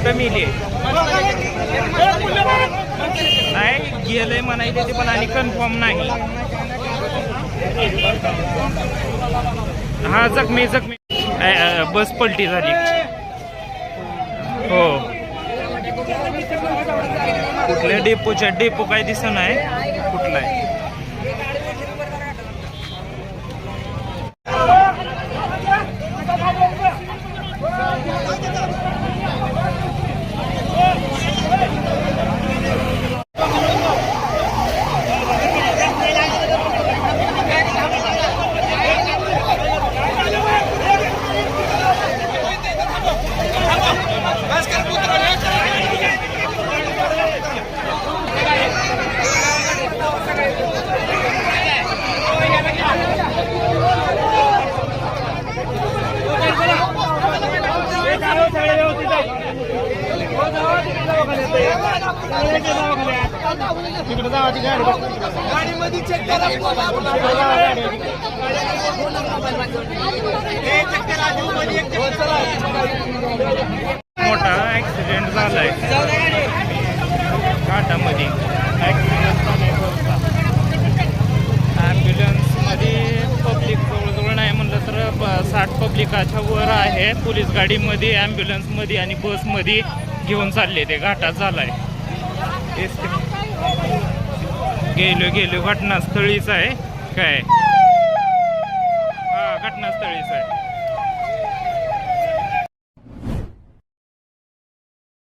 कुठं मिली नाही गेलंय म्हणायचे ते पण आणि कन्फर्म नाही. हा जखमी जखमी. बस पलटी झाली. हो. कुठल्या डेपोच्या डेपो काय दिसत नाही. मोठा ऍक्सिडेंट झालाय. घाटामध्ये ऍक्सिडेंट झालाय बसचा ॲम्ब्युलन्समध्ये पब्लिक जवळजवळ नाही म्हणलं तर ब- साठ पब्लिकाच्या वर आहे. पोलीस गाडीमध्ये ॲम्ब्युलन्समध्ये आणि बसमध्ये घेऊन चालले ते. घाटात झाला आहे गेलो गेलो. घटनास्थळीच आहे. काय? हा घटनास्थळीच आहे.